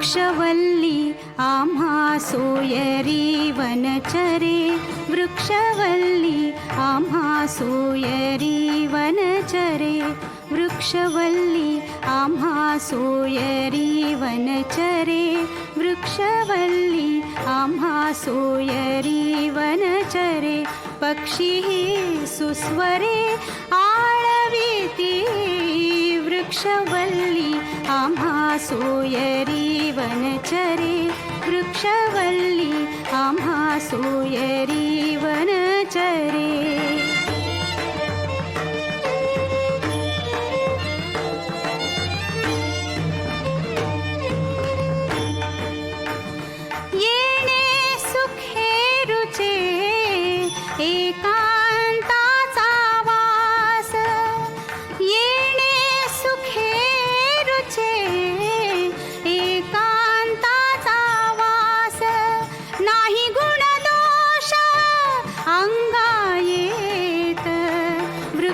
वृक्षवल्ली आम्हा सोयरी वनचरे। वृक्षवल्ली आम्हा सोयरी वनचरे। वृक्षवल्ली आम्हा सोयरी वनचरे। वृक्षवल्ली आम्हा सोयरी वनचरे। पक्षिः सुस्वरे आळवीति आम्हासूयरी वृक्षवल्ली आम्हासूयरी एका